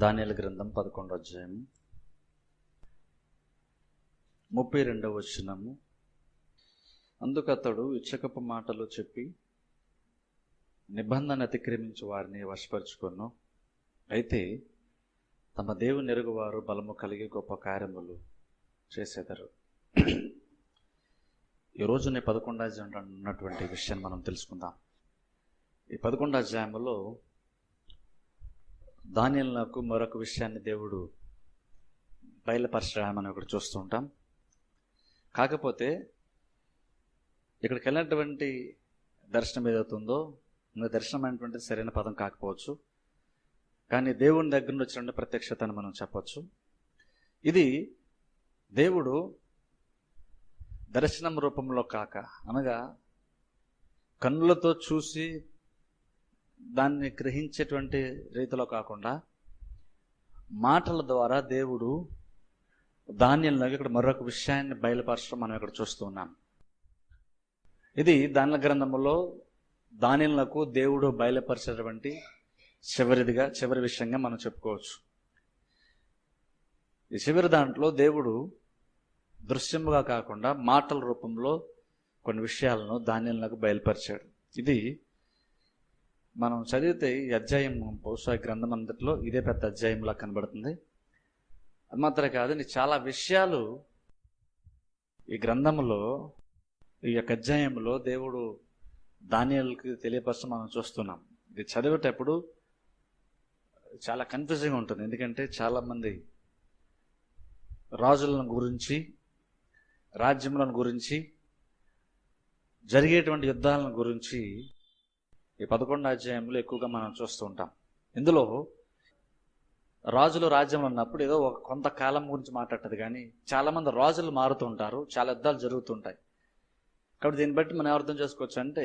దానియల గ్రంథం పదకొండో అధ్యాయం ముప్పై రెండవ వచనము. అందుకతడు ఇచ్చకపు మాటలు చెప్పి నిబంధన అతిక్రమించి వారిని వశపరుచుకొను. అయితే తమ దేవుని ఎరుగువారు బలము కలిగి గొప్ప కార్యములు చేసేదరు. ఈరోజు నేను పదకొండ అధ్యాయం ఉన్నటువంటి విషయాన్ని మనం తెలుసుకుందాం. ఈ పదకొండ అధ్యాయంలో దానిలకు మరొక విషయాన్ని దేవుడు బయలుపరచడం మనం ఇక్కడ చూస్తూ ఉంటాం. కాకపోతే ఇక్కడికి వెళ్ళినటువంటి దర్శనం ఏదవుతుందో ఇంకా దర్శనం అనేటువంటి సరైన పదం కాకపోవచ్చు. కానీ దేవుని దగ్గర నుంచి వచ్చిన ప్రత్యక్షత అని మనం చెప్పచ్చు. ఇది దేవుడు దర్శనం రూపంలో కాక అనగా కన్నులతో చూసి దాన్ని గ్రహించేటువంటి రీతిలో కాకుండా మాటల ద్వారా దేవుడు ధాన్యంలోకి ఇక్కడ మరొక విషయాన్ని బయలుపరచడం మనం ఇక్కడ చూస్తూ ఉన్నాం. ఇది దానిల గ్రంథంలో ధాన్యంలకు దేవుడు బయలుపరిచేటువంటి చివరిదిగా చివరి విషయంగా మనం చెప్పుకోవచ్చు. ఈ చివరి దాంట్లో దేవుడు దృశ్యముగా కాకుండా మాటల రూపంలో కొన్ని విషయాలను ధాన్యంలకు బయలుపరిచాడు. ఇది మనం చదివితే ఈ అధ్యాయం బహుశా ఈ గ్రంథం అంతట్లో ఇదే పెద్ద అధ్యాయంలా కనబడుతుంది. అది మాత్రమే కాదు చాలా విషయాలు ఈ గ్రంథంలో ఈ యొక్క అధ్యాయంలో దేవుడు ధాన్యాలకి తెలియపరచడం మనం చూస్తున్నాం. ఇది చదివేటప్పుడు చాలా కన్ఫ్యూజింగ్ ఉంటుంది. ఎందుకంటే చాలామంది రాజులను గురించి రాజ్యములను గురించి జరిగేటువంటి యుద్ధాలను గురించి ఈ పదకొండు అధ్యాయంలో ఎక్కువగా మనం చూస్తూ ఉంటాం. ఇందులో రాజులు రాజ్యం అన్నప్పుడు ఏదో ఒక కొంతకాలం గురించి మాట్లాడుతుంది కానీ చాలామంది రాజులు మారుతూ ఉంటారు చాలా యుద్ధాలు జరుగుతుంటాయి కాబట్టి దీన్ని బట్టి మనం అర్థం చేసుకోవచ్చు అంటే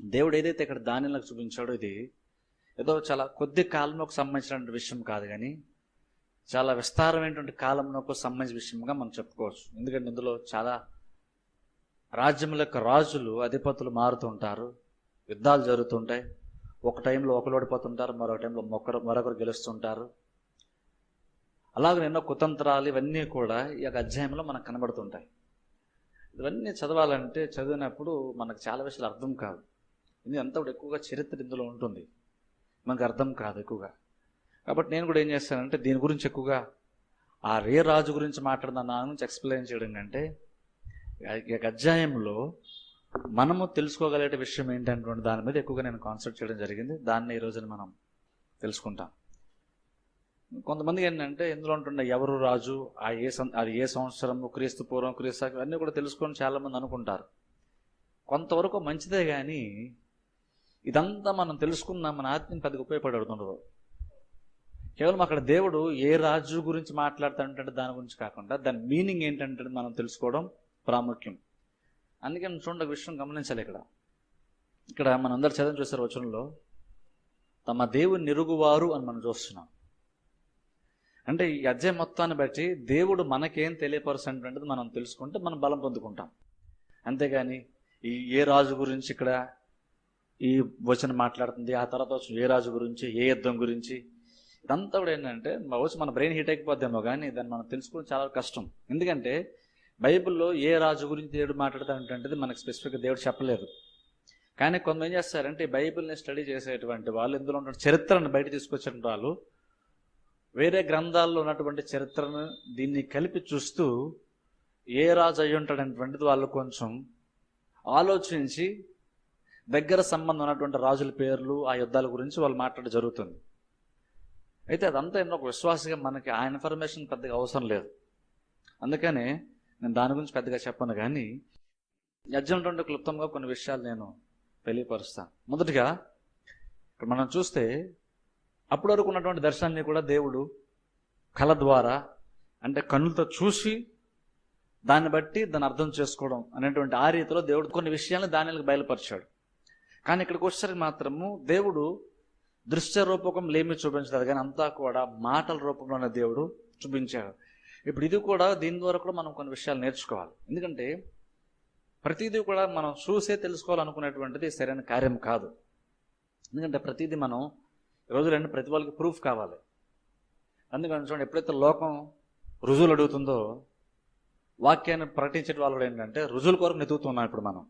దేవుడు ఏదైతే ఇక్కడ ధాన్యాలకు చూపించాడో ఇది ఏదో చాలా కొద్ది కాలంలోకి సంబంధించినటువంటి విషయం కాదు కానీ చాలా విస్తారమైనటువంటి కాలంలోకి సంబంధించిన విషయంగా మనం చెప్పుకోవచ్చు. ఎందుకంటే ఇందులో చాలా రాజ్యముల యొక్క రాజులు అధిపతులు మారుతుంటారు యుద్ధాలు జరుగుతుంటాయి. ఒక టైంలో ఒకరు ఓడిపోతుంటారు మరొక టైంలో మొక్కరు మరొకరు గెలుస్తుంటారు. అలాగే ఎన్నో కుతంత్రాలు ఇవన్నీ కూడా ఈ యొక్క అధ్యాయంలో మనకు కనబడుతుంటాయి. ఇవన్నీ చదవాలంటే చదివినప్పుడు మనకు చాలా విషయాలు అర్థం కాదు ఇది అంతా కూడా ఎక్కువగా చరిత్ర ఇందులో ఉంటుంది. మనకు అర్థం కాదు ఎక్కువగా. కాబట్టి నేను కూడా ఏం చేస్తానంటే దీని గురించి ఎక్కువగా ఆ రే రాజు గురించి మాట్లాడిన నా గురించి ఎక్స్ప్లెయిన్ చేయడం కంటే ఈ యొక్క అధ్యాయంలో మనము తెలుసుకోగలిగే విషయం ఏంటంటే దాని మీద ఎక్కువగా నేను కాన్సన్ట్రేట్ చేయడం జరిగింది. దాన్ని ఈ రోజున మనం తెలుసుకుంటాం. కొంతమంది ఏంటంటే ఇందులో ఉంటుండే ఎవరు రాజు ఆ ఏ సం- అది ఏ సంవత్సరము క్రీస్తు పూర్వం క్రీస్తు అన్నీ కూడా తెలుసుకొని చాలామంది అనుకుంటారు. కొంతవరకు మంచిదే కానీ ఇదంతా మనం తెలుసుకున్న మన ఆత్మని పెద్దగా ఉపయోగపడుతుండదు. కేవలం అక్కడ దేవుడు ఏ రాజు గురించి మాట్లాడుతాడంటే దాని గురించి కాకుండా దాని మీనింగ్ ఏంటంటే మనం తెలుసుకోవడం ప్రాముఖ్యం. అందుకే చూడండి ఒక విషయం గమనించాలి ఇక్కడ. ఇక్కడ మనందరు చదవని చూసారు వచనంలో తమ దేవుని నిరుగువారు అని మనం చూస్తున్నాం. అంటే ఈ అధ్యాయం మొత్తాన్ని బట్టి దేవుడు మనకేం తెలియపరుస్తున్నటువంటిది మనం తెలుసుకుంటే మనం బలం పొందుకుంటాం. అంతేగాని ఈ ఏ రాజు గురించి ఇక్కడ ఈ వచనం మాట్లాడుతుంది ఆ తర్వాత వచ్చిన ఏ రాజు గురించి ఏ యుద్ధం గురించి ఇదంతా కూడా ఏంటంటే వచ్చి మన బ్రెయిన్ హీట్ అయిపోద్దేమో కానీ దాన్ని మనం తెలుసుకోవడం చాలా కష్టం. ఎందుకంటే బైబిల్లో ఏ రాజు గురించి దేవుడు మాట్లాడతాడంటే మనకు స్పెసిఫిక్గా దేవుడు చెప్పలేదు. కానీ కొంత ఏం చేస్తారంటే బైబిల్ని స్టడీ చేసేటువంటి వాళ్ళు ఇందులో ఉన్న చరిత్రను బయట తీసుకొచ్చిన వాళ్ళు వేరే గ్రంథాల్లో ఉన్నటువంటి చరిత్రను దీన్ని కలిపి చూస్తూ ఏ రాజు అయి ఉంటాడనేటువంటిది వాళ్ళు కొంచెం ఆలోచించి దగ్గర సంబంధం ఉన్నటువంటి రాజుల పేర్లు ఆ యుద్ధాల గురించి వాళ్ళు మాట్లాడడం జరుగుతుంది. అయితే అదంతా ఎన్నో ఒక విశ్వాసగా మనకి ఆ ఇన్ఫర్మేషన్ పెద్దగా అవసరం లేదు. అందుకనే నేను దాని గురించి పెద్దగా చెప్పను కానీ యజ్ఞంటువంటి క్లుప్తంగా కొన్ని విషయాలు నేను తెలియపరుస్తాను మొదటిగా ఇక్కడ మనం చూస్తే అప్పటి వరకు ఉన్నటువంటి దర్శనాన్ని కూడా దేవుడు కళ ద్వారా అంటే కన్నులతో చూసి దాన్ని బట్టి దాన్ని అర్థం చేసుకోవడం అనేటువంటి ఆ రీతిలో దేవుడు కొన్ని విషయాలను దానిలకు బయలుపరిచాడు. కానీ ఇక్కడికి వచ్చేసరికి మాత్రము దేవుడు దృశ్య రూపకం లేమి చూపించలేదు కానీ అంతా కూడా మాటల రూపంలోనే దేవుడు చూపించాడు. ఇప్పుడు ఇది కూడా దీని ద్వారా కూడా మనం కొన్ని విషయాలు నేర్చుకోవాలి. ఎందుకంటే ప్రతిదీ కూడా మనం చూసే తెలుసుకోవాలనుకునేటువంటిది సరైన కార్యం కాదు. ఎందుకంటే ప్రతిదీ మనం ఈ రోజు రెండు ప్రతి వాళ్ళకి ప్రూఫ్ కావాలి. అందుకని చూడండి ఎప్పుడైతే లోకం రుజువులు అడుగుతుందో వాక్యాన్ని ప్రకటించే వాళ్ళు ఏంటంటే రుజువుల కొరకు నెతుకుతున్నాం ఇప్పుడు మనం.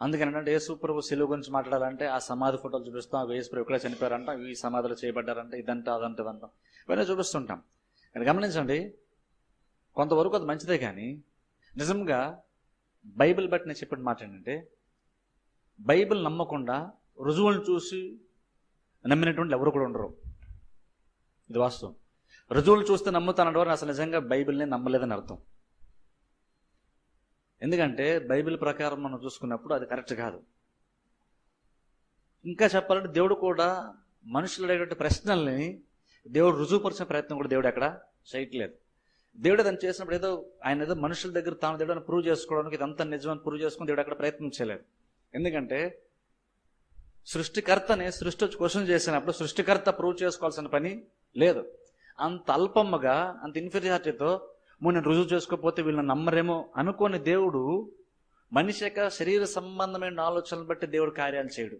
అందుకని ఏంటంటే యేసు ప్రభు సెలువు గురించి మాట్లాడాలంటే ఆ సమాధి ఫోటోలు చూపిస్తాం ఆ యేసు ప్రభు ఇక్కడ చనిపోయారంట ఈ సమాధులు చేయబడ్డారంటే ఇదంట అదంట ఇదంట. ఇవన్నీ చూపిస్తుంటాం. కానీ గమనించండి కొంతవరకు అది మంచిదే కానీ నిజంగా బైబిల్ బట్టి నేను చెప్పిన మాట ఏంటంటే బైబిల్ నమ్మకుండా రుజువులను చూసి నమ్మినటువంటి ఎవరు కూడా ఉండరు. ఇది వాస్తవం. రుజువులు చూస్తే నమ్ముతానంటే వారు అసలు నిజంగా బైబిల్ని నమ్మలేదని అర్థం. ఎందుకంటే బైబిల్ ప్రకారం మనం చూసుకున్నప్పుడు అది కరెక్ట్ కాదు. ఇంకా చెప్పాలంటే దేవుడు కూడా మనుషులు అడిగేటువంటి ప్రశ్నల్ని దేవుడు రుజువుపరిచిన ప్రయత్నం కూడా దేవుడు ఎక్కడ చేయట్లేదు. దేవుడు దాన్ని చేసినప్పుడు ఏదో ఆయన ఏదో మనుషుల దగ్గర తాను దేవుడు ప్రూవ్ చేసుకోవడానికి ఇదంతా నిజమని ప్రూవ్ చేసుకుని దేవుడు అక్కడ ప్రయత్నం చేయలేదు. ఎందుకంటే సృష్టికర్తని సృష్టి వచ్చి క్వశ్చన్ చేసినప్పుడు సృష్టికర్త ప్రూవ్ చేసుకోవాల్సిన పని లేదు. అంత అల్పమ్మగా అంత ఇన్ఫీరియారిటీతో మూడు నేను రుజువు చేసుకోకపోతే వీళ్ళని నమ్మరేమో అనుకోని దేవుడు మనిషి యొక్క శరీర సంబంధమైన ఆలోచనలు బట్టి దేవుడు కార్యాలు చేయడు.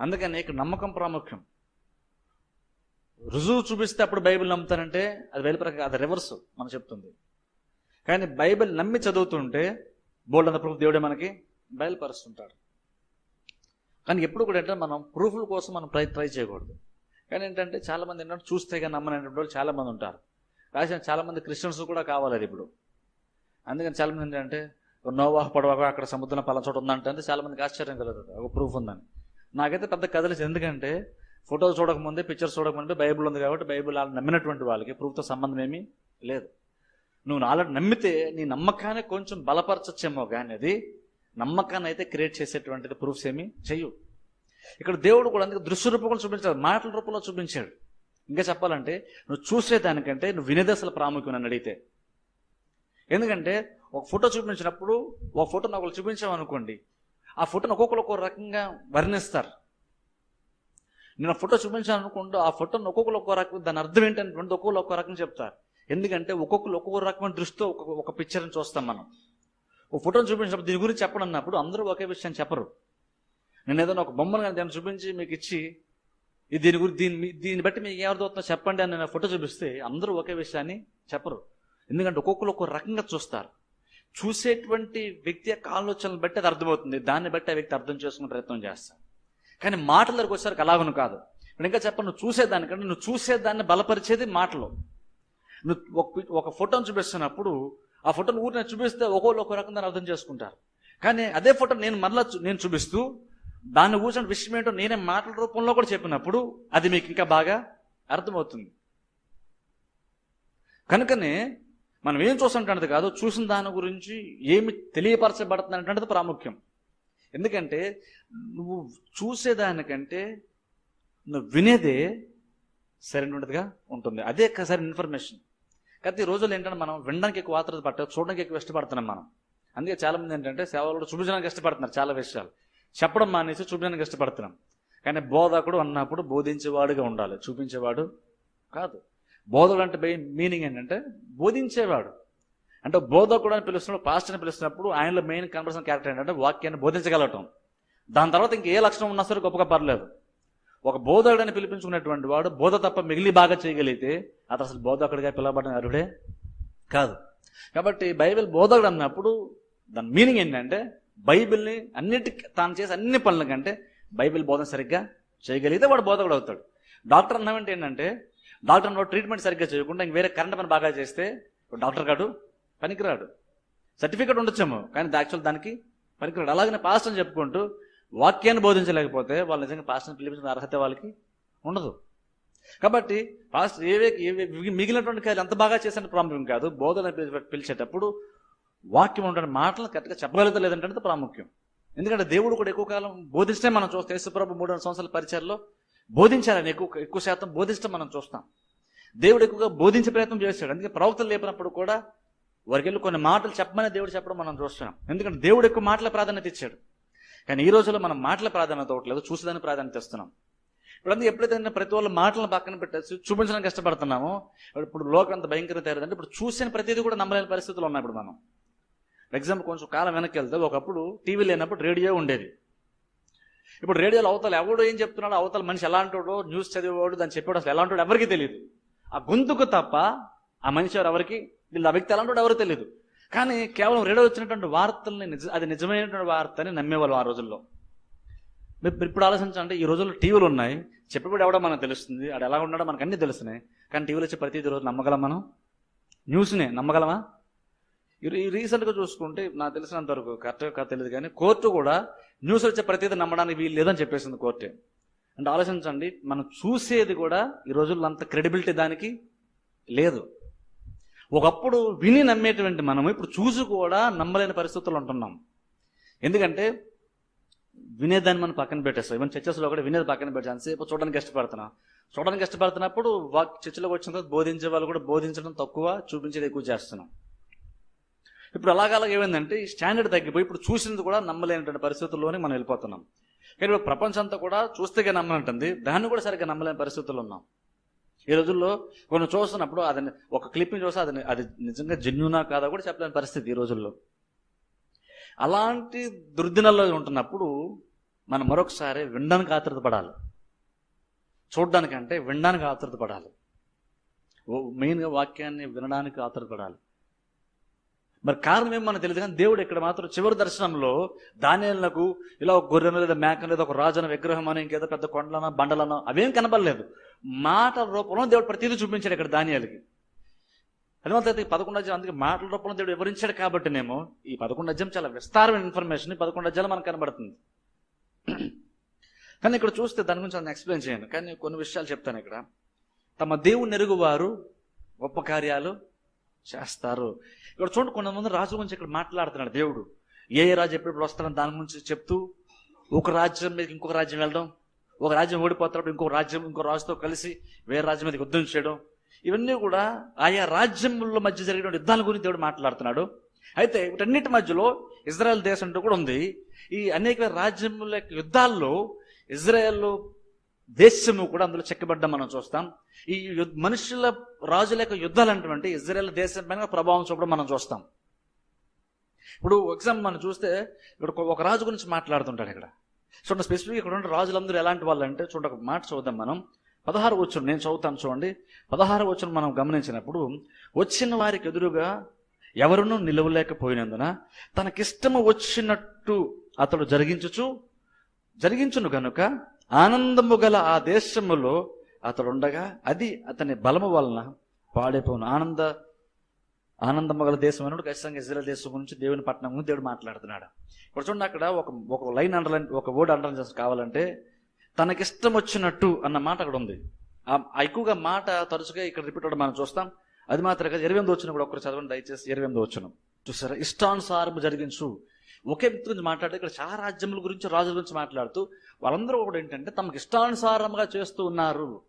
అందుకని ఇక్కడ నమ్మకం ప్రాముఖ్యం. రుజువు చూపిస్తే అప్పుడు బైబిల్ నమ్ముతానంటే అది బైబిల్ ప్రకారం అది రివర్స్ మనం చెప్తుంది. కానీ బైబిల్ నమ్మి చదువుతుంటే బోల్డ్ అంత ప్రూఫ్ దేవుడే మనకి బయలుపరుస్తుంటాడు. కానీ ఎప్పుడు కూడా ఏంటంటే మనం ప్రూఫ్ల కోసం మనం ట్రై ట్రై చేయకూడదు. కానీ ఏంటంటే చాలామంది ఏంటంటే చూస్తే కానీ నమ్మనటువంటి వాళ్ళు చాలామంది ఉంటారు. రాసిన చాలామంది క్రిస్టియన్స్ కూడా కావాలి అది ఇప్పుడు. అందుకని చాలామంది ఏంటంటే నోవాహ పడవ అక్కడ సముద్రం పలాన చోట ఉందంటే అంటే ఆశ్చర్యం కలుగుతుంది. ఒక ప్రూఫ్ ఉందని. నాకైతే పెద్ద కథలేదు ఎందుకంటే ఫోటోలు చూడకముందే పిక్చర్స్ చూడకముందే బైబిల్ ఉంది కాబట్టి బైబిల్ వాళ్ళు నమ్మినటువంటి వాళ్ళకి ప్రూఫ్తో సంబంధం ఏమీ లేదు. నువ్వు ఆల్రెడీ నమ్మితే నీ నమ్మకాన్ని కొంచెం బలపరచచ్చేమో కానీ అది నమ్మకాన్ని అయితే క్రియేట్ చేసేటువంటిది ప్రూఫ్స్ ఏమీ చెయ్యు ఇక్కడ దేవుడు కూడా అందుకే దృశ్య రూపంలో చూపించాడు మాటల రూపంలో చూపించాడు. ఇంకా చెప్పాలంటే నువ్వు చూసేదానికంటే నువ్వు వినేది అసలు ప్రాముఖ్యం నన్ను అడిగితే. ఎందుకంటే ఒక ఫోటో చూపించినప్పుడు ఒక ఫోటోని ఒకరు చూపించామనుకోండి ఆ ఫోటోని ఒక్కొక్కరు ఒక్కొక్క రకంగా వర్ణిస్తారు. నేను ఫోటో చూపించాను అనుకుంటూ ఆ ఫోటోని ఒక్కొక్కరు ఒక్కో రకం దాని అర్థం ఏంటంటే ఒక్కొక్కరు ఒక్కో రకం చెప్తారు. ఎందుకంటే ఒక్కొక్కరు ఒక్కొక్క రకమైన దృష్టితో ఒక ఒక పిక్చర్ని చూస్తాం మనం. ఒక ఫోటోని చూపించినప్పుడు దీని గురించి చెప్పడం అన్నప్పుడు అందరూ ఒకే విషయం చెప్పరు. నేను ఏదైనా ఒక బొమ్మను కానీ దాన్ని చూపించి మీకు ఇచ్చి ఇది దీని గురించి దీని మీ- దీన్ని బట్టి మీకు ఏమర్థమవుతుందో చెప్పండి అని నేను ఫోటో చూపిస్తే అందరూ ఒకే విషయాన్ని చెప్పరు. ఎందుకంటే ఒక్కొక్కరు ఒక్కొక్క రకంగా చూస్తారు. చూసేటువంటి వ్యక్తి యొక్క ఆలోచనలు బట్టి అది అర్థమవుతుంది. దాన్ని బట్టి ఆ వ్యక్తి అర్థం చేసుకునే ప్రయత్నం చేస్తాడు కానీ మాటల దగ్గరకు వచ్చేసరికి అలాగను కాదు. ఇంకా చెప్పను నువ్వు చూసేదానికంటే నువ్వు చూసేదాన్ని బలపరిచేది మాటలు. నువ్వు ఒక ఒక ఫోటోని చూపిస్తున్నప్పుడు ఆ ఫోటోని ఊరిని చూపిస్తే ఒక్కొక్కరు ఒక రకం దాన్ని అర్థం చేసుకుంటారు. కానీ అదే ఫోటో నేను మరలా చూ- నేను చూపిస్తూ దాన్ని కూర్చున్న విషయం ఏంటో నేనే మాటల రూపంలో కూడా చెప్పినప్పుడు అది మీకు ఇంకా బాగా అర్థమవుతుంది. కనుకనే మనం ఏం చూస్తుంటే కాదు చూసిన దాని గురించి ఏమి తెలియపరచబడుతుంది అంటే ప్రాముఖ్యం. ఎందుకంటే నువ్వు చూసేదానికంటే నువ్వు వినేదే సరైనదిగా ఉంటుంది. అదే సరైన ఇన్ఫర్మేషన్. కాబట్టి ఈ రోజుల్లో ఏంటంటే మనం వినడానికి ఎక్కువ ఆత్రత పట్ట చూడడానికి ఎక్కువ ఇష్టపడుతున్నాం మనం. అందుకే చాలా మంది ఏంటంటే సేవలు చూపించడానికి ఇష్టపడుతున్నారు చాలా విషయాలు. చెప్పడం మానేసి చూపించడానికి ఇష్టపడుతున్నాం. కానీ బోధకుడు అన్నప్పుడు బోధించేవాడుగా ఉండాలి. చూపించేవాడు కాదు. బోధకుడు అంటే మీనింగ్ ఏంటంటే బోధించేవాడు. అంటే బోధకుడు అని పిలుస్తున్నప్పుడు పాస్ట్ అని పిలుస్తున్నప్పుడు ఆయనలో మెయిన్ కనపడుతున్న క్యారెక్టర్ ఏంటంటే వాక్యాన్ని బోధించగలగటం దాని తర్వాత ఇంక ఏ లక్షణం ఉన్నా సరే గొప్పగా పర్లేదు. ఒక బోధకుడని పిలిపించుకున్నటువంటి వాడు బోధ తప్ప మిగిలి బాగా చేయగలిగితే అతను అసలు బోధకుడిగా పిలవబడిన అర్హుడే కాదు. కాబట్టి బైబిల్ బోధకుడు అన్నప్పుడు దాని మీనింగ్ ఏంటంటే బైబిల్ని అన్నిటి తాను చేసే అన్ని పనుల కంటే బైబిల్ బోధన సరిగ్గా చేయగలిగితే వాడు బోధకుడు అవుతాడు. డాక్టర్ అన్నవంటి ఏంటంటే డాక్టర్ అన్న ట్రీట్మెంట్ సరిగ్గా చేయకుండా ఇంక వేరే కరెంట్ పని బాగా చేస్తే డాక్టర్ కాడు పనికిరాడు. సర్టిఫికేట్ ఉండొచ్చేమో కానీ యాక్చువల్ దానికి పనికిరాడు. అలాగనే పాస్ట్ అని చెప్పుకుంటూ వాక్యాన్ని బోధించలేకపోతే వాళ్ళు నిజంగా పాస్టర్ని పిలిపించిన అర్హత వాళ్ళకి ఉండదు. కాబట్టి పాస్టర్ ఏవే మిగిలినటువంటి కార్యాలు ఎంత బాగా చేసిన ప్రాముఖ్యం కాదు. బోధన పిలిచేటప్పుడు వాక్యం ఉండే మాటలు కరెక్ట్గా చెప్పగలుగుతా లేదంటే ప్రాముఖ్యం. ఎందుకంటే దేవుడు కూడా ఎక్కువ కాలం బోధిస్తే మనం చూస్తాం. యేసుప్రభు మూడు వందల సంవత్సరాల పరిచయలో బోధించాలని ఎక్కువ ఎక్కువ శాతం బోధిస్తే మనం చూస్తాం. దేవుడు ఎక్కువగా బోధించే ప్రయత్నం చేస్తాడు అందుకే ప్రవక్తలు లేపినప్పుడు కూడా వారికి కొన్ని మాటలు చెప్పమని దేవుడు చెప్పడం మనం చూస్తున్నాం. ఎందుకంటే దేవుడు ఎక్కువ మాటల ప్రాధాన్యత ఇచ్చాడు. కానీ ఈ రోజుల్లో మనం మాటల ప్రాధాన్యత అవ్వట్లేదు చూసేదాన్ని ప్రాధాన్యత ఇస్తున్నాం. ఇప్పుడు అందుకే ఎప్పుడైతే ప్రతి వాళ్ళు మాటలను పక్కన పెట్టేసి చూపించడానికి కష్టపడుతున్నాము ఇప్పుడు లోకం అంత భయంకరంగా తయారైందంటే ఇప్పుడు చూసిన ప్రతిదీ కూడా నమ్మలేని పరిస్థితులు ఉన్నాయి ఇప్పుడు మనం. ఎగ్జాంపుల్ కొంచెం కాలం వెనక్కి వెళ్తే ఒకప్పుడు టీవీ లేనప్పుడు రేడియో ఉండేది. ఇప్పుడు రేడియోలో అవతల ఎవడు ఏం చెప్తున్నాడు అవతల మనిషి ఎలాంటోడో న్యూస్ చదివేవాడు దాన్ని చెప్పాడు అసలు ఎలాంటోడు ఎవరికి తెలియదు. ఆ గొంతుకు తప్ప ఆ మనిషి ఎవరికి వీళ్ళు ఆ వ్యక్తి ఎలాంటోడు ఎవరు తెలియదు కానీ కేవలం రేడియో వచ్చినటువంటి వార్తల్ని నిజ అది నిజమైనటువంటి వార్త అని నమ్మేవాళ్ళు ఆ రోజుల్లో. ఇప్పుడు ఆలోచించండి ఈ రోజుల్లో టీవీలు ఉన్నాయి. చెప్పేప్పుడు ఎవడో మనకు తెలుస్తుంది. అది ఎలా ఉన్నాడో మనకు అన్నీ తెలుస్తున్నాయి. కానీ టీవీలో వచ్చే ప్రతి రోజు నమ్మగలం మనం? న్యూస్నే నమ్మగలమా? ఈ ఈ రీసెంట్గా చూసుకుంటే నాకు తెలిసినంత వరకు కరెక్ట్గా తెలియదు కానీ కోర్టు కూడా న్యూస్ వచ్చే ప్రతిదీ నమ్మడానికి వీలు లేదని చెప్పేసింది కోర్టే. అంటే ఆలోచించండి మనం చూసేది కూడా ఈ రోజుల్లో అంత క్రెడిబిలిటీ దానికి లేదు. ఒకప్పుడు విని నమ్మేటువంటి మనం ఇప్పుడు చూసి కూడా నమ్మలేని పరిస్థితుల్లో ఉంటున్నాం. ఎందుకంటే వినేదాన్ని మనం పక్కన పెట్టేస్తాం. ఈవెన్ చర్చస్లో కూడా వినేది పక్కన పెట్టాను సేపు చూడడానికి ఇష్టపడుతున్నాం చూడడానికి ఇష్టపడుతున్నప్పుడు వాక్ చర్చలోకి వచ్చిన తర్వాత బోధించే వాళ్ళు కూడా బోధించడం తక్కువ చూపించేది ఎక్కువ చేస్తున్నాం. ఇప్పుడు అలాగలాగ ఏమైందంటే ఈ స్టాండర్డ్ తగ్గిపోయి ఇప్పుడు చూసింది కూడా నమ్మలేనటువంటి పరిస్థితుల్లోనే మనం వెళ్ళిపోతున్నాం. కానీ ఇప్పుడు ప్రపంచం అంతా కూడా చూస్తేగా నమ్మనంటుంది దాన్ని కూడా సరిగ్గా నమ్మలేని పరిస్థితుల్లో ఉన్నాం. ఈ రోజుల్లో కొన్ని చూస్తున్నప్పుడు అది ఒక క్లిప్ని చూస్తే అది అది నిజంగా జెన్యునా కాదా కూడా చెప్పలేని పరిస్థితి ఈ రోజుల్లో. అలాంటి దుర్దినాల్లో ఉంటున్నప్పుడు మనం మరొకసారి వినడానికి ఆతృత పడాలి చూడడానికంటే వినడానికి ఆతృత పడాలి ఓ- మెయిన్గా వాక్యాన్ని వినడానికి ఆతృత పడాలి మరి కారణం ఏమో మనకు తెలియదు కానీ దేవుడు ఇక్కడ మాత్రం చివరి దర్శనంలో దానిలకు ఇలా ఒక గొర్రెను లేదా మేకను లేదా ఒక రాజన విగ్రహం అని ఇంకేదో పెద్ద కొండలనో బండలనో అవేం కనబడలేదు. మాటల రూపంలో దేవుడు ప్రతిదీ చూపించాడు ఇక్కడ దానియాలకి. అది మాత్రం ఈ పదకొండు అధ్యాయం అందుకే మాటల రూపంలో దేవుడు వివరించాడు కాబట్టినేమో ఈ పదకొండు అధ్యాయం చాలా విస్తారమైన ఇన్ఫర్మేషన్ ఈ పదకొండు అధ్యాయం మనకు కనబడుతుంది. కానీ ఇక్కడ చూస్తే దాని గురించి నేను ఎక్స్ప్లెయిన్ చేయను కానీ కొన్ని విషయాలు చెప్తాను ఇక్కడ. తమ దేవుని నెరుగువారు గొప్ప కార్యాలు చేస్తారు. ఇక్కడ చూడండి కొంతమంది రాజు గురించి ఇక్కడ మాట్లాడుతున్నాడు దేవుడు. ఏ ఏ రాజు ఎప్పుడు వస్తారని దాని గురించి చెప్తూ ఒక రాజ్యం మీద ఇంకొక రాజ్యం వెళ్ళడం ఒక రాజ్యం ఓడిపోతున్నప్పుడు ఇంకొక రాజ్యం ఇంకో రాజుతో కలిసి వేరే రాజ్యం మీద యుద్ధం చేయడం ఇవన్నీ కూడా ఆయా రాజ్యముల మధ్య జరిగిన యుద్ధాల గురించి దేవుడు మాట్లాడుతున్నాడు. అయితే వీటన్నిటి మధ్యలో ఇజ్రాయెల్ దేశం కూడా ఉంది. ఈ అనేక రాజ్యముల యుద్ధాల్లో ఇజ్రాయెల్ దేశము కూడా అందులో చెక్కబడ్డం మనం చూస్తాం. ఈ మనుషుల రాజుల యొక్క యుద్ధాలు అంటే ఇజ్రాయెల్ దేశం పైన ప్రభావం చూపడం మనం చూస్తాం. ఇప్పుడు ఎగ్జాంపుల్ మనం చూస్తే ఇక్కడ ఒక- రాజు గురించి మాట్లాడుతుంటాడు ఇక్కడ. చూడండి స్పెసిఫిక్ ఇక్కడ ఉన్న రాజులందరూ ఎలాంటి వాళ్ళు అంటే చూడండి ఒక మాట చూద్దాం మనం. పదహారు వచ్చిన నేను చదువుతాను చూడండి. పదహారు వచ్చిన మనం గమనించినప్పుడు వచ్చిన వారికి ఎదురుగా ఎవరునూ నిలవలేకపోయినందున తనకిష్టము వచ్చినట్టు అతడు జరిగించుచు జరిగించును కనుక ఆనందము గల ఆ దేశములో అతడు ఉండగా అది అతని బలము వలన పాడైపోను. ఆనంద ఆనందము గల దేశం అన్నాడు ఖచ్చితంగా ఇజ్రాయల్ దేశం గురించి దేవుని పట్టణం గురించి దేవుడు మాట్లాడుతున్నాడు. ఇప్పుడు చూడండి అక్కడ ఒక ఒక లైన్ అండర్లైన్ ఒక వర్డ్ అండర్లైన్ చేసి కావాలంటే తనకిష్టం వచ్చినట్టు అన్న మాట అక్కడ ఉంది. ఆ ఎక్కువగా మాట తరచుగా ఇక్కడ రిపీట్ అవ్వడం మనం చూస్తాం. అది మాత్రం కాదు ఇరవై ఎనిమిది వచ్చిన కూడా ఒకరు చదవండి దయచేసి ఇరవై ఎనిమిది వచ్చిన చూసారా? ఇష్టానుసారం జరిగించు. ఒకే వ్యక్తి గురించి మాట్లాడితే ఇక్కడ చాలా రాజ్యముల గురించి రాజుల గురించి మాట్లాడుతూ వాళ్ళందరూ కూడా ఏంటంటే తమకు ఇష్టానుసారంగా చేస్తూ ఉన్నారు.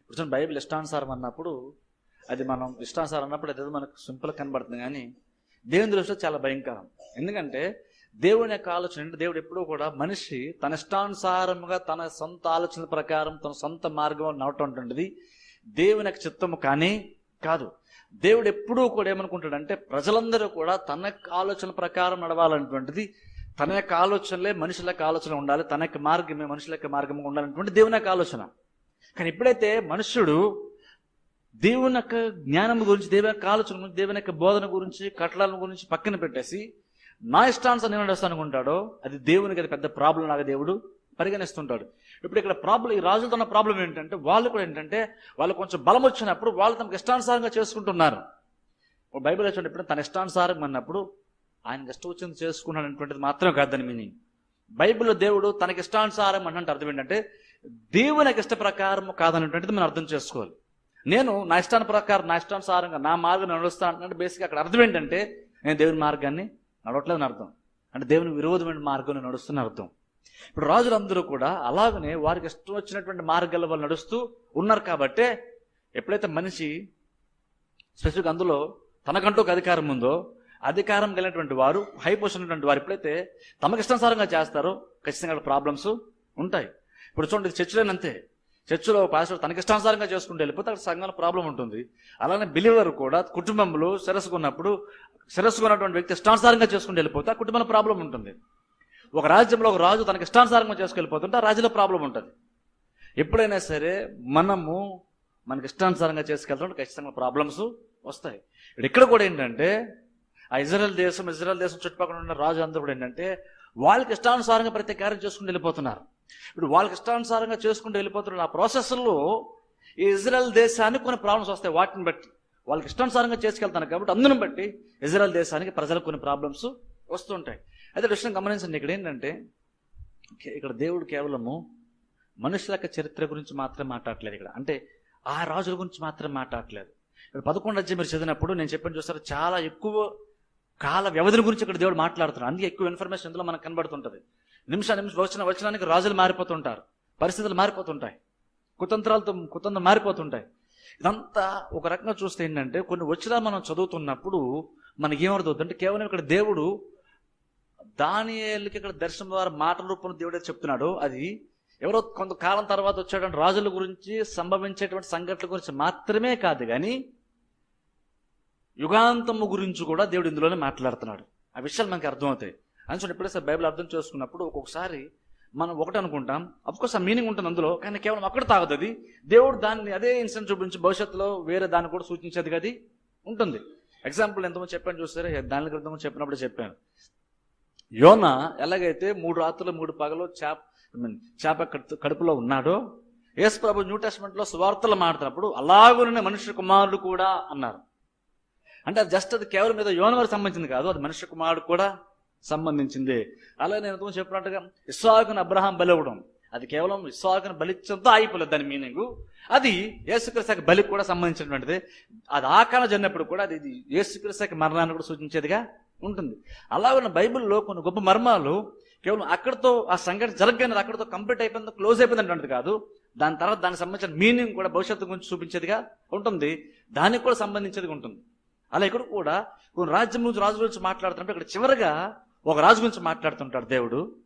ఇప్పుడు బైబిల్ ఇష్టానుసారం అన్నప్పుడు అది మనం ఇష్టానుసారం అన్నప్పుడు అది మనకు సింపుల్ కనబడుతుంది కానీ దేవుని దృష్టిలో చాలా భయంకరం. ఎందుకంటే దేవుని యొక్క ఆలోచన అంటే దేవుడు ఎప్పుడూ కూడా మనిషి తన ఇష్టానుసారముగా తన సొంత ఆలోచన ప్రకారం తన సొంత మార్గం నడవటం ఉంటుంది దేవుని యొక్క చిత్తము కానీ కాదు. దేవుడు ఎప్పుడూ కూడా ఏమనుకుంటాడంటే ప్రజలందరూ కూడా తన యొక్క ఆలోచన ప్రకారం నడవాలన్నటువంటిది తన యొక్క ఆలోచనలే మనుషుల యొక్క ఆలోచన ఉండాలి తన యొక్క మార్గమే మనుషుల యొక్క మార్గం ఉండాలన్నటువంటి దేవుని యొక్క ఆలోచన. కానీ ఎప్పుడైతే మనుష్యుడు దేవుని యొక్క జ్ఞానం గురించి దేవుని యొక్క ఆలోచన గురించి దేవుని యొక్క బోధన గురించి కట్టడాల గురించి పక్కన పెట్టేసి నా ఇష్టానుసారం నేను నడుస్తాను అనుకుంటాడో అది దేవునికి అది పెద్ద ప్రాబ్లం లాగా దేవుడు పరిగణిస్తుంటాడు. ఇప్పుడు ఇక్కడ ప్రాబ్లం ఈ రాజులతో ఉన్న ప్రాబ్లం ఏంటంటే వాళ్ళు కూడా ఏంటంటే వాళ్ళు కొంచెం బలం వచ్చినప్పుడు వాళ్ళు తమకు ఇష్టానుసారంగా చేసుకుంటున్నారు. బైబిల్ వచ్చినప్పుడు తన ఇష్టానుసారం అన్నప్పుడు ఆయనకి ఇష్టం వచ్చింది చేసుకున్నాడు అనేటువంటిది మాత్రమే కాదు దాని మీనింగ్ బైబిల్లో దేవుడు తనకి ఇష్టానుసారం అంటే అర్థం ఏంటంటే దేవునికి ఇష్ట ప్రకారం కాదనేటువంటిది మనం అర్థం చేసుకోవాలి. నేను నా ఇష్టాన్ని ప్రకారం నా ఇష్టానుసారంగా నా మార్గం నడుస్తాను అంటే బేసిక్గా అక్కడ అర్థం ఏంటంటే నేను దేవుని మార్గాన్ని నడవట్లేదని అర్థం. అంటే దేవుని విరోధమైన మార్గం నడుస్తున్న అర్థం. ఇప్పుడు రాజులందరూ కూడా అలాగనే వారికి ఇష్టం వచ్చినటువంటి మార్గాల వాళ్ళు నడుస్తూ ఉన్నారు కాబట్టే ఎప్పుడైతే మనిషి స్పెసిఫిక్ అందులో తనకంటూ ఒక అధికారం ఉందో అధికారం కలిగినటువంటి వారు హై పొజిషన్ ఉన్నటువంటి వారు ఎప్పుడైతే తమకి ఇష్టానుసారంగా చేస్తారో ఖచ్చితంగా ప్రాబ్లమ్స్ ఉంటాయి. ఇప్పుడు చూడండి చర్చిలోనంతే చర్చిలో పాస్టర్ తనకి ఇష్టానుసారంగా చేసుకుంటూ వెళ్ళిపోతే అక్కడ సంఘంలో ప్రాబ్లం ఉంటుంది. అలానే బిలీవర్ కూడా కుటుంబంలో శిరస్సుకున్నప్పుడు శిరస్సుకున్నటువంటి వ్యక్తి ఇష్టానుసారంగా చేసుకుంటూ వెళ్ళిపోతే ఆ కుటుంబంలో ప్రాబ్లం ఉంటుంది. ఒక రాజ్యంలో ఒక రాజు తనకి ఇష్టానుసారంగా చేసుకెళ్ళిపోతుంటే ఆ రాజులో ప్రాబ్లం ఉంటుంది. ఎప్పుడైనా సరే మనము మనకి ఇష్టానుసారంగా చేసుకెళ్తుంటే ఖచ్చితంగా ప్రాబ్లమ్స్ వస్తాయి. ఇప్పుడు ఇక్కడ కూడా ఏంటంటే ఆ ఇజ్రాయల్ దేశం ఇజ్రాయల్ దేశం చుట్టుపక్కల ఉన్న రాజు అందరూ కూడా ఏంటంటే వాళ్ళకి ఇష్టానుసారంగా ప్రతి కార్యం చేసుకుంటూ వెళ్ళిపోతున్నారు. ఇప్పుడు వాళ్ళకి ఇష్టానుసారంగా చేసుకుంటూ వెళ్ళిపోతున్న ఆ ప్రాసెస్లో ఈ ఇజ్రాయల్ దేశానికి కొన్ని ప్రాబ్లమ్స్ వస్తాయి. వాటిని బట్టి వాళ్ళకి ఇష్టానుసారంగా చేసుకెళ్తాను కాబట్టి అందుని బట్టి ఇజ్రాయల్ దేశానికి ప్రజలకు కొన్ని ప్రాబ్లమ్స్ వస్తుంటాయి. అయితే విషయం గమనించండి. ఇక్కడ ఏంటంటే ఇక్కడ దేవుడు కేవలము మనుషుల యొక్క చరిత్ర గురించి మాత్రం మాట్లాడలేదు ఇక్కడ. అంటే ఆ రాజుల గురించి మాత్రం మాట్లాడలేదు ఇక్కడ పదకొండు అధ్యాయం మీరు చదివినప్పుడు నేను చెప్పిన చూస్తారు చాలా ఎక్కువ కాల వ్యవధిని గురించి ఇక్కడ దేవుడు మాట్లాడుతున్నాడు. అందుకే ఎక్కువ ఇన్ఫర్మేషన్ ఇందులో మనకు కనబడుతుంటుంది. నిమిష నిమిషం వచ్చిన వచ్చినానికి రాజులు మారిపోతుంటారు. పరిస్థితులు మారిపోతుంటాయి. కుతంత్రాలతో కుతంత్రం మారిపోతుంటాయి. ఇదంతా ఒక రకంగా చూస్తే ఏంటంటే కొన్ని వచ్చినా మనం చదువుతున్నప్పుడు మనకి ఏమవుతుంది అంటే కేవలం ఇక్కడ దేవుడు దానియలకి ఇక్కడ దర్శనం ద్వారా మాటల రూపంలో దేవుడే చెప్తున్నాడు. అది ఎవరో కొంతకాలం తర్వాత వచ్చేటువంటి రాజుల గురించి సంభవించేటువంటి సంఘటనల గురించి మాత్రమే కాదు కానీ యుగాంతము గురించి కూడా దేవుడు ఇందులోనే మాట్లాడుతున్నాడు. ఆ విషయాలు మనకి అర్థమవుతాయి. అని ఎప్పుడైతే బైబిల్ అర్థం చేసుకున్నప్పుడు ఒక్కొక్కసారి మనం ఒకటి అనుకుంటాం. అఫ్కోర్స్ ఆ మీనింగ్ ఉంటుంది అందులో కానీ కేవలం అక్కడ తాగదు అది. దేవుడు దాన్ని అదే ఇన్సిడెంట్ చూపించి భవిష్యత్తులో వేరే దాన్ని కూడా సూచించేది కదా ఉంటుంది. ఎగ్జాంపుల్ ఎంతమంది చెప్పాను చూసారా? దాని క్రితం చెప్పినప్పుడు చెప్పాను. యోన ఎలాగైతే మూడు రాత్రులు మూడు పగలు చేప చేప కడుపులో ఉన్నాడో యేసు ప్రభు న్యూ టెస్ట్మెంట్లో సువార్తలు మాట్లాడినప్పుడు అలాగునే మనుష్య కుమారుడు కూడా అన్నారు. అంటే అది జస్ట్ అది కేవలం మీద యోన వారికి సంబంధించింది కాదు అది మనుష్య కుమారుడు కూడా సంబంధించింది. అలాగే నేను చెప్పినట్టుగా ఇస్సాకుని అబ్రహాం బలి ఇవ్వడం అది కేవలం ఇస్సాకుని బలిచ్చంతో ఆగిపోలేదు దాని మీనింగ్. అది యేసుక్రీస్తుకి బలికి కూడా సంబంధించినటువంటిది. అది ఆ జరిగినప్పుడు కూడా అది ఇది మరణాన్ని కూడా సూచించేదిగా ఉంటుంది. అలా ఉన్న బైబిల్లో కొన్ని గొప్ప మర్మాలు కేవలం అక్కడతో ఆ సంఘటన జరగగానే అక్కడతో కంప్లీట్ అయిపోయింది క్లోజ్ అయిపోయింది అంటే కాదు. దాని తర్వాత దానికి సంబంధించిన మీనింగ్ కూడా భవిష్యత్తు గురించి చూపించేదిగా ఉంటుంది. దానికి కూడా సంబంధించేది ఉంటుంది. అలా ఇక్కడ కూడా కొన్ని రాజ్యం నుంచి రాజు గురించి మాట్లాడుతున్నప్పుడు ఇక్కడ చివరిగా ఒక రాజు గురించి మాట్లాడుతుంటాడు దేవుడు.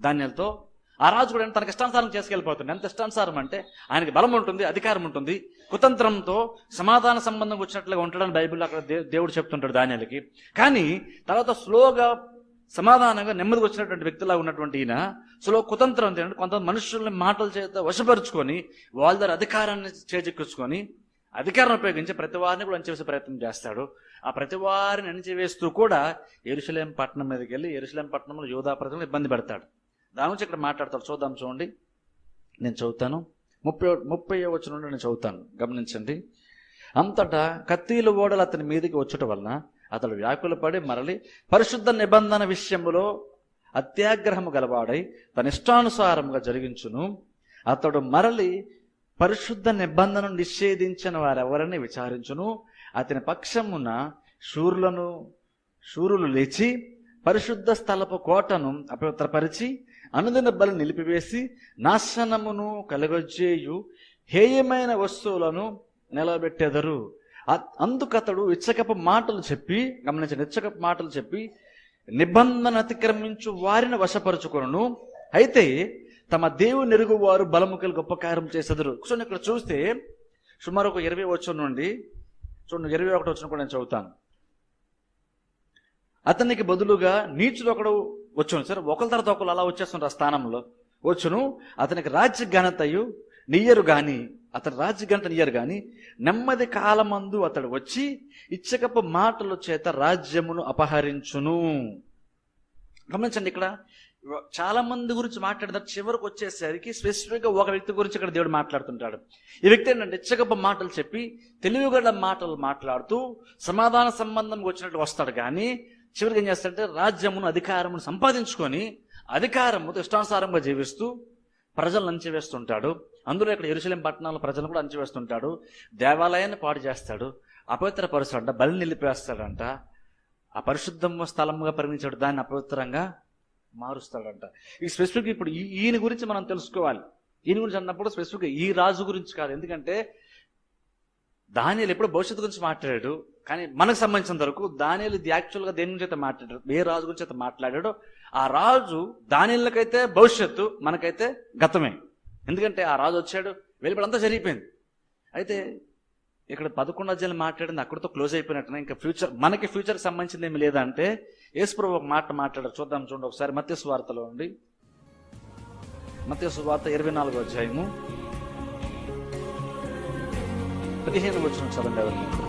ధాన్యాలతో ఆ రాజు కూడా తనకి ఇష్టానుసారం చేసుకెళ్ళిపోతుంది ఎంత ఇష్టానుసారం అంటే ఆయనకి బలం ఉంటుంది అధికారం ఉంటుంది. కుతంత్రంతో సమాధాన సంబంధం వచ్చినట్లుగా ఉంటాడని బైబిల్ అక్కడ దేవుడు చెప్తుంటాడు ధాన్యాలకి కానీ తర్వాత స్లోగా సమాధానంగా నెమ్మదిగా వచ్చినటువంటి వ్యక్తిలా ఉన్నటువంటి ఈయన స్లో కుతంత్రం ఏంటంటే కొంతమంది మనుషుల్ని మాటల చేత వశపరుచుకొని వాళ్ళ దగ్గర అధికారాన్ని చేజెక్కించుకొని అధికారం ఉపయోగించి ప్రతి వారిని కూడా అణచివేసే ప్రయత్నం చేస్తాడు. ఆ ప్రతి వారిని అణచివేస్తూ కూడా ఎరుసలేం పట్టణం మీదకి వెళ్ళి ఎరుసలేం పట్టణంలో యోధా ప్రజలను ఇబ్బంది పెడతాడు. దాని గురించి ఇక్కడ మాట్లాడతాడు చూద్దాం చూడండి. నేను చదువుతాను. ముప్పై ముప్పై వచ్చిన నుండి నేను చదువుతాను. గమనించండి. అంతటా కత్తిలు ఓడలు అతని మీదకి వచ్చుట వలన అతడు వ్యాకులపడి మరలి పరిశుద్ధ నిబంధన విషయంలో అత్యాగ్రహము గలవాడై తన ఇష్టానుసారముగా జరిగించును. అతడు మరలి పరిశుద్ధ నిబంధనను నిషేధించిన వారెవరని విచారించును. అతని పక్షమున శూరులను శూరులు లేచి పరిశుద్ధ స్థలపు కోటను అపవిత్రపరిచి అనుదిన బలి నిలిపివేసి నాశనమును కలగజేయు హేయమైన వస్తువులను నిలబెట్టెదరు. అందుకతడు ఇచ్చకపు మాటలు చెప్పి గమనించిన ఇచ్చకపు మాటలు చెప్పి నిబంధన అతిక్రమించు వారిని వశపరుచుకొను అయితే తమ దేవుని ఎరుగు వారు బలముకలు గొప్ప కార్యం చేసెదరు. చూడండి ఇక్కడ చూస్తే సుమారు ఒక ఇరవై వచ్చిన నుండి చూడండి ఇరవై ఒకటి వచ్చిన కూడా నేను చదువుతాను. అతనికి బదులుగా నీచుడు ఒకడు వచ్చును. సరే ఒకరి తర్వాత ఒకరు అలా వచ్చేస్తుంటారు స్థానంలో. వచ్చును అతనికి రాజ్య ఘనతయు నియరు గాని అతని రాజ్య ఘనత నియ్యరు గాని నెమ్మది కాలమందు అతడు వచ్చి ఇచ్చకపు మాటల చేత రాజ్యమును అపహరించును. గమనించండి ఇక్కడ చాలా మంది గురించి మాట్లాడతారు చివరికి వచ్చేసరికి స్పెసిఫిక్గా ఒక వ్యక్తి గురించి ఇక్కడ దేవుడు మాట్లాడుతుంటాడు. ఈ వ్యక్తి ఏంటంటే ఇచ్చగప్ప మాటలు చెప్పి తెలివిగల మాటలు మాట్లాడుతూ సమాధాన సంబంధం వచ్చినట్టు వస్తాడు కానీ చివరికి ఏం చేస్తాడంటే రాజ్యమును అధికారమును సంపాదించుకొని అధికారముతో ఇష్టానుసారంగా జీవిస్తూ ప్రజలను అంచివేస్తుంటాడు అందులో ఇక్కడ ఎరుసలేం పట్టణంలో ప్రజలను కూడా అంచివేస్తుంటాడు దేవాలయాన్ని పాడు చేస్తాడు. అపవిత్రపరుస్తాడంట బలి నిలిపేస్తాడంట. అపరిశుద్ధం స్థలంగా పరిగణించాడు. దాన్ని అపవిత్రంగా మారుస్తాడంట. ఈ స్పెసిఫిక్ ఇప్పుడు ఈయన గురించి మనం తెలుసుకోవాలి. ఈయన గురించి అన్నప్పుడు స్పెసిఫిక్ ఈ రాజు గురించి కాదు. ఎందుకంటే దానియలు ఎప్పుడు భవిష్యత్తు గురించి మాట్లాడాడు. కానీ మనకు సంబంధించిన వరకు దానిలు ఇది యాక్చువల్గా దేని గురించి అయితే మాట్లాడాడు ఏ రాజు గురించి అయితే మాట్లాడాడో ఆ రాజు దానిలకైతే భవిష్యత్తు మనకైతే గతమే. ఎందుకంటే ఆ రాజు వచ్చాడు వెలుపడంతా జరిగిపోయింది. అయితే ఇక్కడ పదకొండు అధ్యాయులు మాట్లాడింది అక్కడితో క్లోజ్ అయిపోయినట్టున. ఇంకా ఫ్యూచర్ మనకి ఫ్యూచర్కి సంబంధించింది ఏమి లేదంటే యేసుప్రభు ఒక మాట మాట్లాడారు చూద్దాం చూడండి ఒకసారి మత్స్య వార్తలో ఉండి. మత్స్య వార్త ఇరవై నాలుగో అధ్యాయము. పదిహేను వచ్చిన చదవండి ఎవరిని?